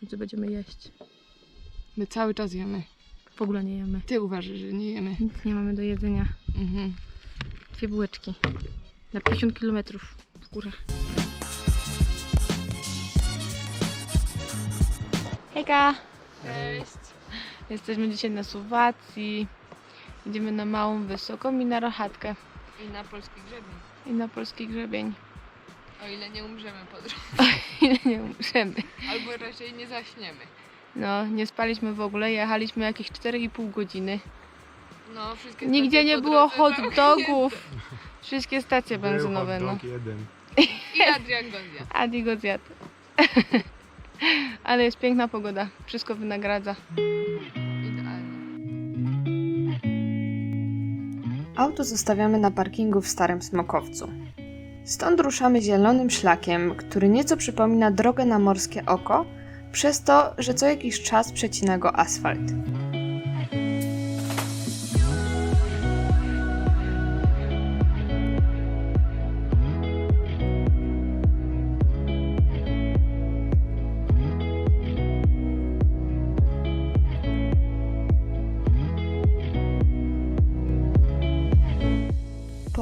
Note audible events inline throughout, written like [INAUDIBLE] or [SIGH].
Końcu będziemy jeść. My cały czas jemy. W ogóle nie jemy. Ty uważasz, że nie jemy. Nic nie mamy do jedzenia. Mhm. Dwie bułeczki. Na 50 km w górach. Hejka! Cześć. Jesteśmy dzisiaj na Słowacji. Idziemy na małą wysoką i na rochatkę. I na polski grzebień. I na polski grzebień. O ile nie umrzemy po drodze. [LAUGHS] I nie umrzemy. Albo raczej nie zaśniemy. No, nie spaliśmy w ogóle. Jechaliśmy jakieś 4,5 godziny. No, wszystkie Nigdzie stacje nie po było drodze hot były dogów. [LAUGHS] Wszystkie stacje Był benzynowe, hot no. dog jeden. I Adrian go zjadł. Adi go zjadł. Ale jest piękna pogoda. Wszystko wynagradza. Idealnie. Auto zostawiamy na parkingu w Starym Smokowcu. Stąd ruszamy zielonym szlakiem, który nieco przypomina drogę na morskie oko, przez to, że co jakiś czas przecina go asfalt.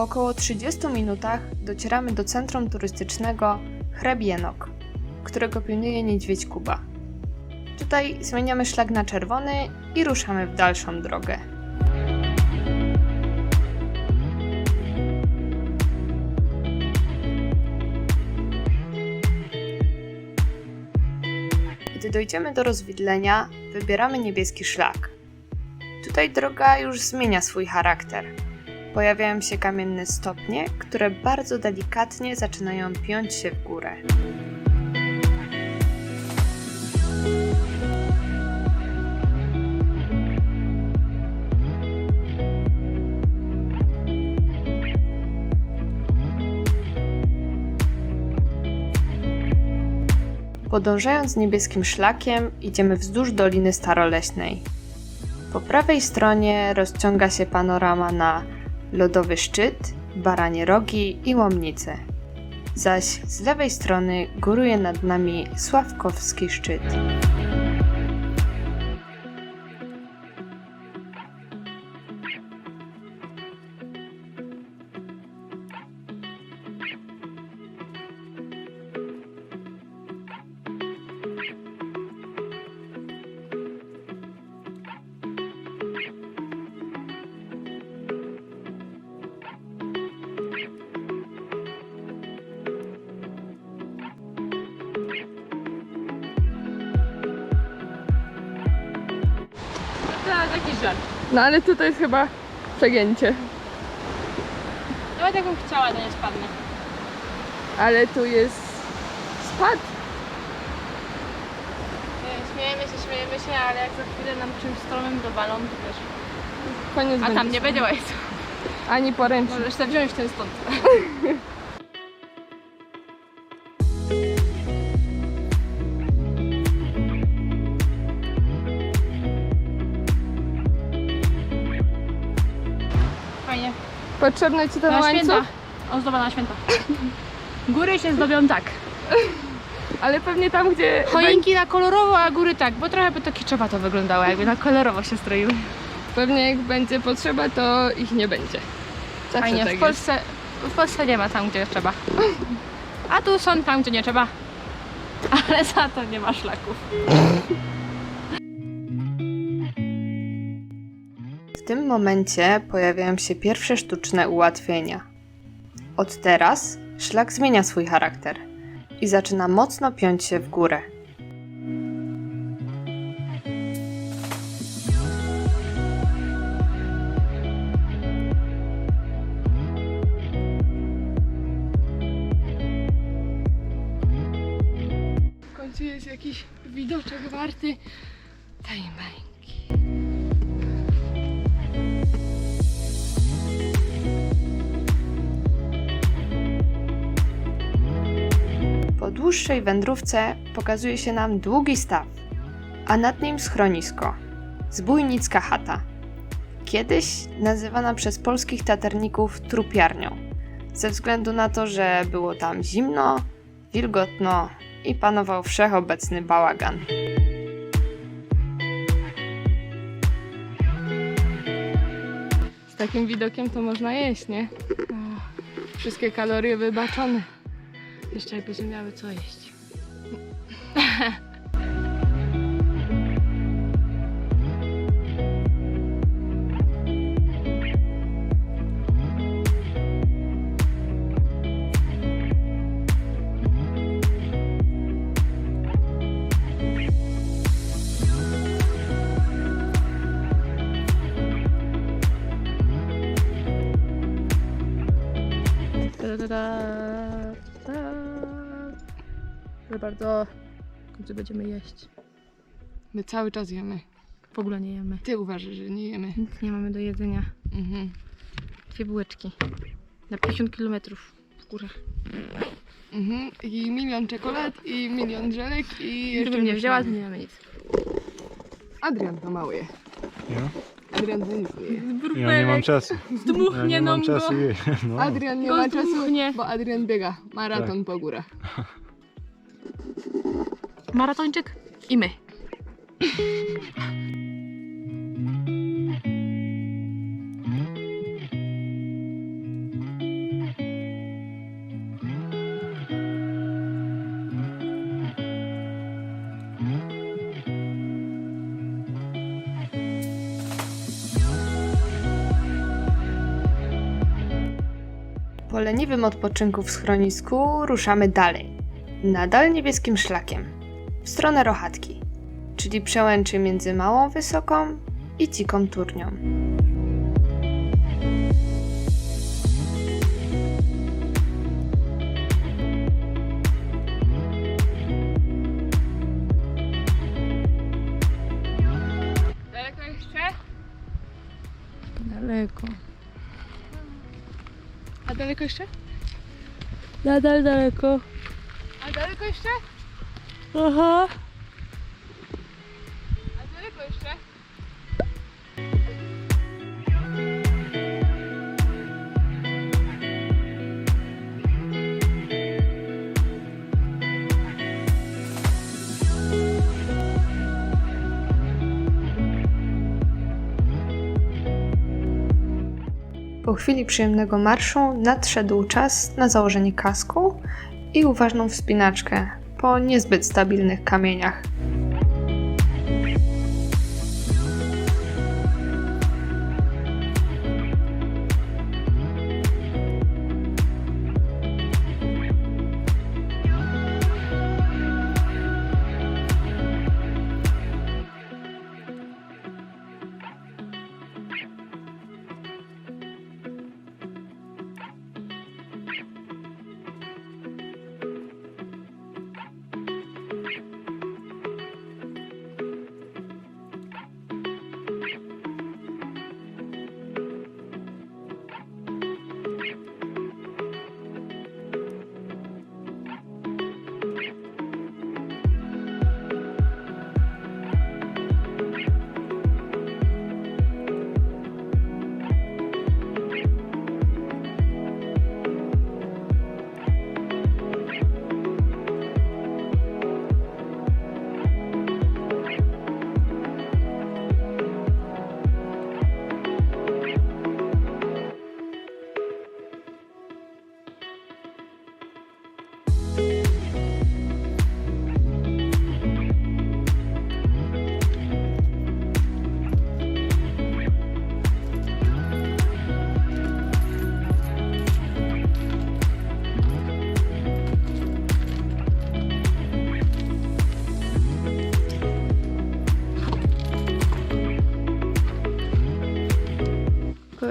Po około 30 minutach docieramy do centrum turystycznego Hrebienok, którego pilnuje niedźwiedź Kuba. Tutaj zmieniamy szlak na czerwony i ruszamy w dalszą drogę. Gdy dojdziemy do rozwidlenia, wybieramy niebieski szlak. Tutaj droga już zmienia swój charakter. Pojawiają się kamienne stopnie, które bardzo delikatnie zaczynają piąć się w górę. Podążając niebieskim szlakiem, idziemy wzdłuż Doliny Staroleśnej. Po prawej stronie rozciąga się panorama na Lodowy Szczyt, Baranie Rogi i Łomnice. Zaś z lewej strony góruje nad nami Sławkowski Szczyt. No ale tutaj jest chyba przegięcie. Nawet jakbym chciała, to nie spadnę. Ale tu jest spad. Śmiejemy się, śmiejemy się, ale jak za chwilę nam czymś stromym dowalą, to wiesz. Koniec A tam nie będzie łajcu. Ani poręczny. Możesz sobie wziąć ten stąd. [LAUGHS] Potrzebny ci ten Na łańcuch? święta. Ozdoba na święta. Góry się zdobią tak. [LAUGHS] Ale pewnie tam, gdzie... Choinki na kolorowo, a góry tak, bo trochę by to kiczowato wyglądało, jakby na kolorowo się stroiły. Pewnie jak będzie potrzeba, to ich nie będzie. Zawsze Fajnie, tak w jest. Polsce, w Polsce nie ma tam, gdzie trzeba. A tu są tam, gdzie nie trzeba. [LAUGHS] Ale za to nie ma szlaków. Tym momencie pojawiają się pierwsze sztuczne ułatwienia. Od teraz szlak zmienia swój charakter i zaczyna mocno piąć się w górę. W końcu jest jakiś widoczek warty Dłuższej wędrówce pokazuje się nam długi staw, a nad nim schronisko zbójnicka chata. Kiedyś nazywana przez polskich taterników trupiarnią, ze względu na to, że było tam zimno, wilgotno i panował wszechobecny bałagan. Z takim widokiem to można jeść, nie? Wszystkie kalorie wybaczone. Jeszcze jak będziemy miały co jeść. Ta, ta, ta, ta. Proszę bardzo, w końcu będziemy jeść. My cały czas jemy. W ogóle nie jemy. Ty uważasz, że nie jemy. Nic nie mamy do jedzenia. Mhm. Dwie bułeczki. Na 50 km w górach. Mhm. I milion czekolad, i milion żelek, i jeszcze... Gdybym nie wzięła, to nie mamy nic. Adrian to mały je. Ja? Adrian to nic nie je. Ja nie mam czasu. Ja Zdmuchnie nie mam nam go. czasu jeść. No. Adrian nie Go ma czasu, zdmuchnie. bo Adrian biega maraton po górach. [LAUGHS] Maratończyk i my. Po leniwym odpoczynku w schronisku ruszamy dalej. Nadal niebieskim szlakiem. W stronę Rochatki, czyli przełęczy między Małą Wysoką i Dziką Turnią. Daleko jeszcze? Daleko. A daleko jeszcze? Nadal daleko. A daleko jeszcze? Aha. A daleko jeszcze? Po chwili przyjemnego marszu nadszedł czas na założenie kasku i uważną wspinaczkę po niezbyt stabilnych kamieniach.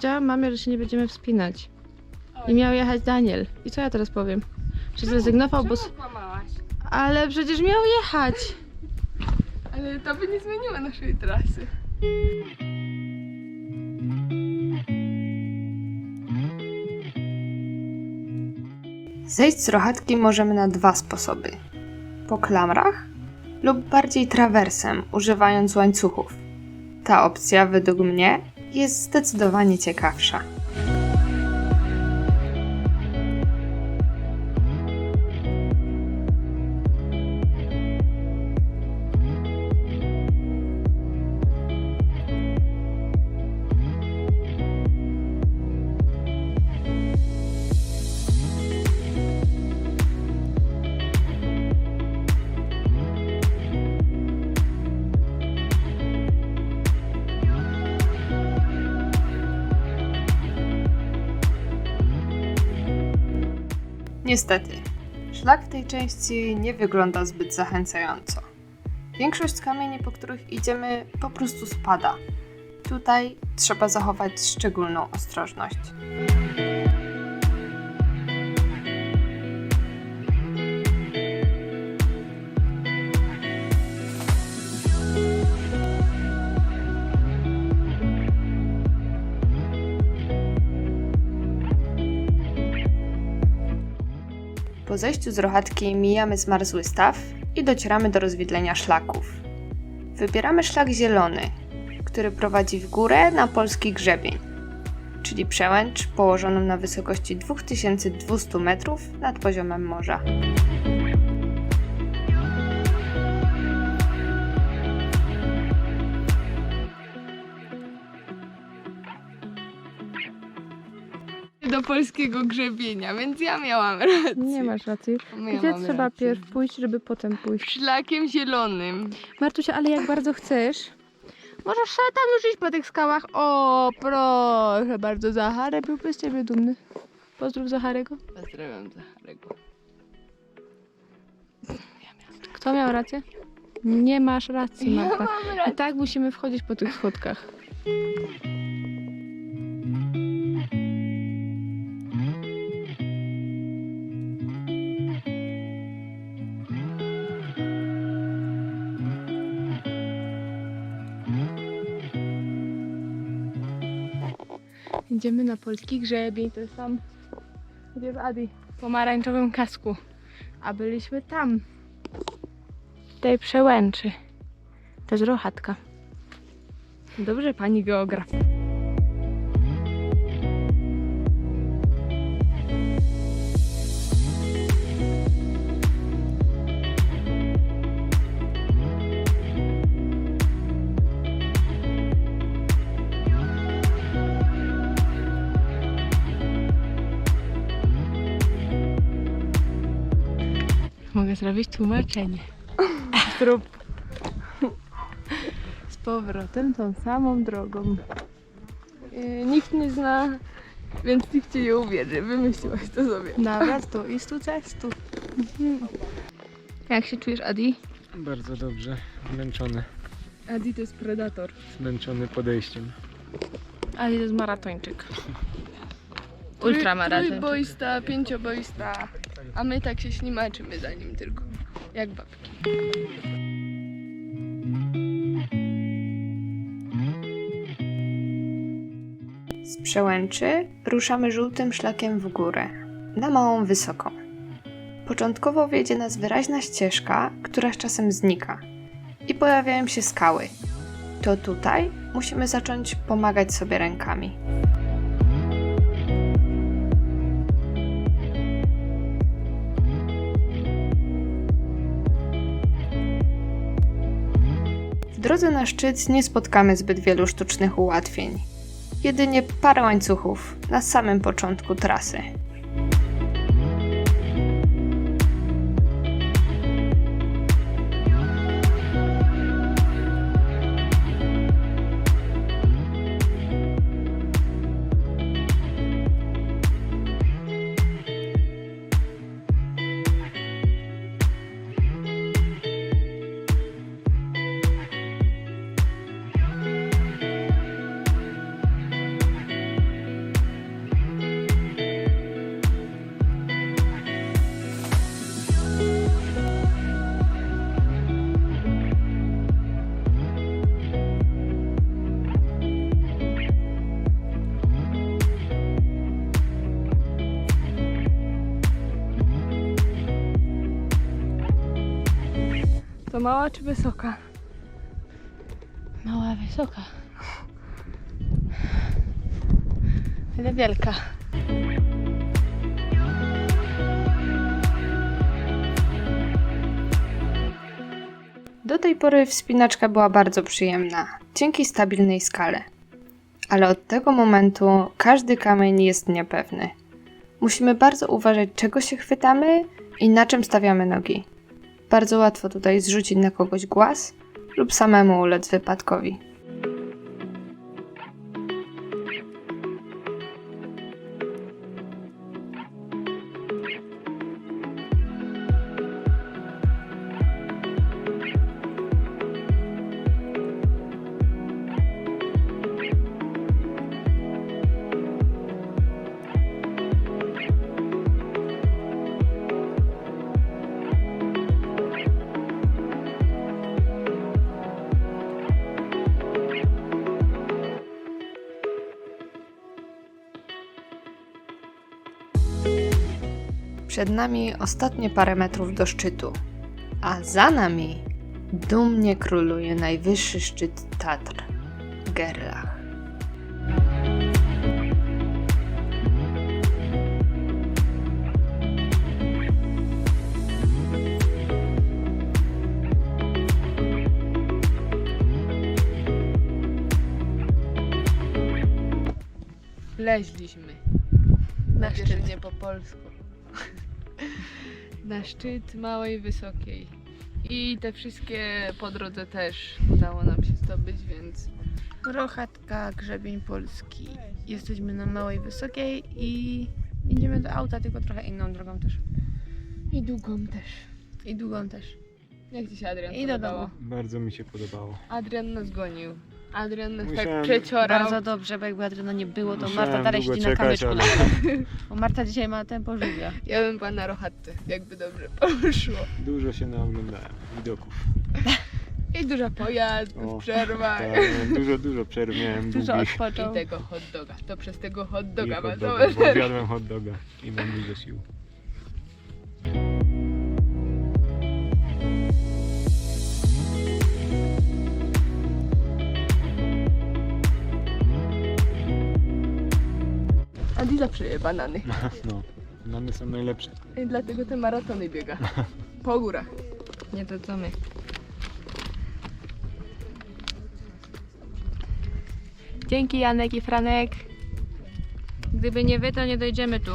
Powiedziałam mamie, że się nie będziemy wspinać. I miał jechać Daniel. I co ja teraz powiem? Że zrezygnował, bo... s- Czemu kłamałaś? Ale przecież miał jechać. Ale to by nie zmieniło naszej trasy. Zejść z rochatki możemy na dwa sposoby: po klamrach lub bardziej trawersem, używając łańcuchów. Ta opcja, według mnie, jest zdecydowanie ciekawsza. Niestety, szlak w tej części nie wygląda zbyt zachęcająco. Większość kamieni, po których idziemy, po prostu spada. Tutaj trzeba zachować szczególną ostrożność. Zejściu z rochatki mijamy zmarzły staw i docieramy do rozwidlenia szlaków. Wybieramy szlak zielony, który prowadzi w górę na polski grzebień, czyli przełęcz położoną na wysokości 2200 metrów nad poziomem morza. Do polskiego grzebienia, więc ja miałam rację. Nie masz racji. Gdzie mamy trzeba rację. pierw pójść, żeby potem pójść? Szlakiem zielonym. Martusia, ale jak bardzo chcesz, Możesz sobie tam już iść po tych skałach. O, proszę bardzo, Zacharę byłby z ciebie dumny. pozdrów Zacharego. Pozdrawiam Zacharego. Kto miał rację? Nie masz racji, Ja Marta. I tak musimy wchodzić po tych schodkach. Idziemy na polski grzebień, to jest tam, gdzie jest Adi, w pomarańczowym kasku. A byliśmy tam, w tej przełęczy. Jest rochatka. Dobrze, pani geograf. Zrobić tłumaczenie. Zrób z powrotem tą samą drogą. Yy, nikt nie zna, więc nikt ci nie uwierzy. Wymyśliłaś to sobie. Dobra, to i stu cestu. Jak się czujesz, Adi? Bardzo dobrze. Zmęczony. Adi to jest predator. Zmęczony podejściem. Adi to jest maratończyk. Ultramaratończyk. Trójboista, pięcioboista. A my tak się ślimaczymy za nim tylko. Jak babki. Z przełęczy ruszamy żółtym szlakiem w górę, na małą wysoką. Początkowo wiedzie nas wyraźna ścieżka, która z czasem znika i pojawiają się skały. To tutaj musimy zacząć pomagać sobie rękami. Drodze na szczyt nie spotkamy zbyt wielu sztucznych ułatwień jedynie parę łańcuchów na samym początku trasy. To mała czy wysoka? Mała, wysoka. Ale wielka. Do tej pory wspinaczka była bardzo przyjemna, dzięki stabilnej skale. Ale od tego momentu każdy kamień jest niepewny. Musimy bardzo uważać, czego się chwytamy i na czym stawiamy nogi. Bardzo łatwo tutaj zrzucić na kogoś głaz lub samemu ulec wypadkowi. Przed nami ostatnie parę metrów do szczytu, a za nami dumnie króluje najwyższy szczyt Tatr Gerlach. Leźliśmy. Na szczyt. nie po polsku. Na szczyt małej, wysokiej. I te wszystkie po drodze też udało nam się zdobyć, więc Rochatka, grzebień polski. Jesteśmy na małej, wysokiej i idziemy do auta, tylko trochę inną drogą też. i długą też. I długą też. Jak Ci się Adrian I do podobało? domu. Bardzo mi się podobało. Adrian nas gonił. Adrian nas Musiałem- tak przeciorał. Bardzo dobrze, bo jakby Adriana nie było, to Musiałem Marta dalej długo siedzi na czekać, kamyczku. ale [LAUGHS] Bo Marta dzisiaj ma tempo żółwia. Ja bym była na rochatce, jakby dobrze [LAUGHS] poszło. dużo się naoglądałem widoków. [LAUGHS] I duża pojazd, O, przerwa. Tak, dużo, dużo przerw miałem Dużo długich. odpoczął. I tego hot doga. To przez tego hot I doga hot ma doga, całe bo zjadłem hot doga i mam dużo sił. Adi zawsze je banany. [LAUGHS] No, mamy są najlepsze. I dlatego te maratony biega. Po górach. Nie to co my. Dzięki Janek i Franek. Gdyby nie wy, to nie dojdziemy tu.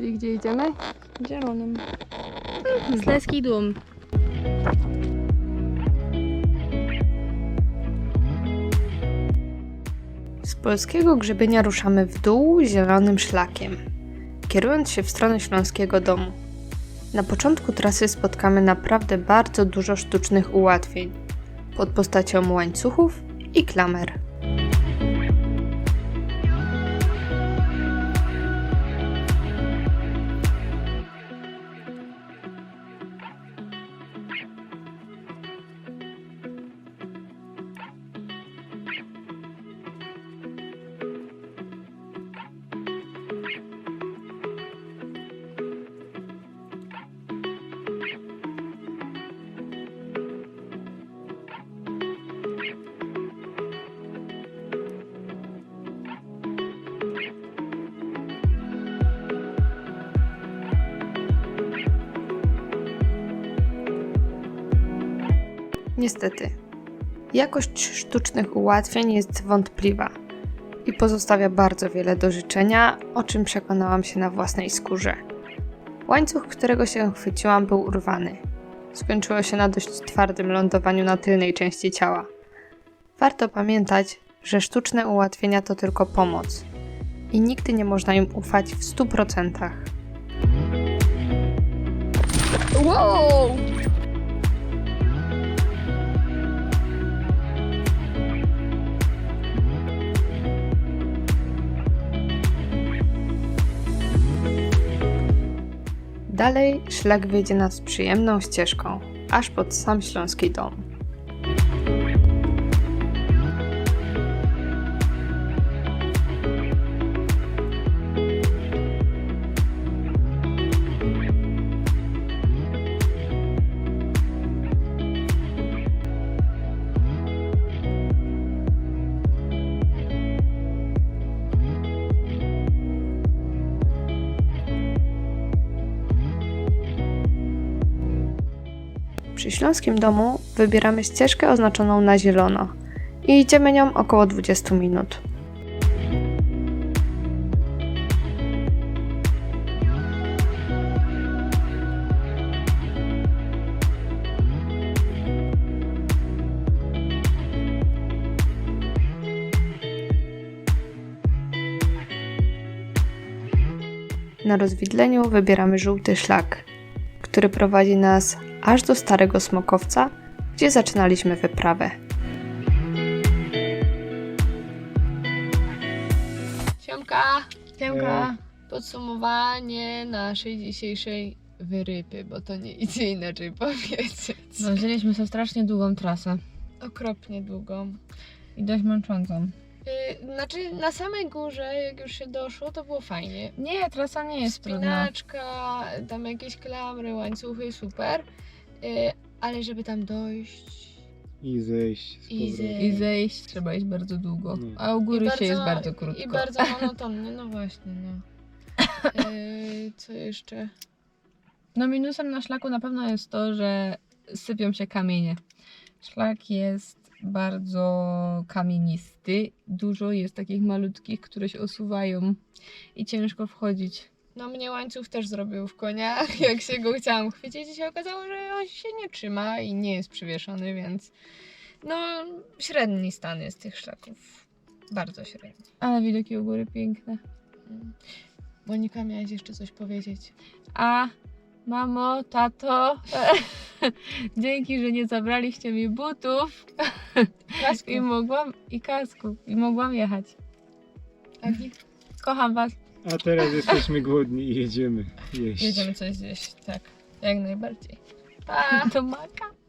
Czyli gdzie idziemy? Zielonym. Zleski dum. Z polskiego grzebienia ruszamy w dół zielonym szlakiem, kierując się w stronę Śląskiego Domu. Na początku trasy spotkamy naprawdę bardzo dużo sztucznych ułatwień pod postacią łańcuchów i klamer. Niestety, jakość sztucznych ułatwień jest wątpliwa i pozostawia bardzo wiele do życzenia, o czym przekonałam się na własnej skórze. Łańcuch, którego się chwyciłam, był urwany. Skończyło się na dość twardym lądowaniu na tylnej części ciała. Warto pamiętać, że sztuczne ułatwienia to tylko pomoc i nigdy nie można im ufać w 100%. Wow! Dalej szlak wiedzie nas przyjemną ścieżką, aż pod sam Śląski Dom. Przy Śląskim Domu wybieramy ścieżkę oznaczoną na zielono i idziemy nią około 20 minut. Na rozwidleniu wybieramy żółty szlak, który prowadzi nas aż do Starego Smokowca, gdzie zaczynaliśmy wyprawę. Siemka! Siemka. Podsumowanie naszej dzisiejszej wyrypy, bo to nie idzie inaczej powiedzieć. No, wzięliśmy sobie strasznie długą trasę Okropnie długą. i dość męczącą. Yy, znaczy na samej górze, jak już się doszło, to było fajnie. Nie, trasa nie jest trudna. Spinaczka, tam jakieś klamry, łańcuchy, super. Yy, ale żeby tam dojść... I zejść z I powrotem. zejść. I zejść trzeba iść bardzo długo, No. a u góry I się jest bardzo krótko. I bardzo monotonnie, no właśnie, no. Yy, [LAUGHS] co jeszcze? No minusem na szlaku na pewno jest to, że sypią się kamienie. Szlak jest bardzo kamienisty. Dużo jest takich malutkich, które się osuwają i ciężko wchodzić. No mnie łańcuch też zrobił w koniach, [LAUGHS] jak się go chciałam chwycić i się okazało, że on się nie trzyma i nie jest przywieszony, więc no średni stan jest tych szlaków. Bardzo średni. Ale widoki u góry piękne. Mm. Monika, miałaś jeszcze coś powiedzieć? A mamo, tato, [LAUGHS] dzięki, że nie zabraliście mi butów Kasku. [LAUGHS] i mogłam i kasku i mogłam jechać. Agi? Kocham was. A teraz jesteśmy głodni i jedziemy jeść. Jedziemy coś zjeść, tak. Jak najbardziej. Pa! Do maka.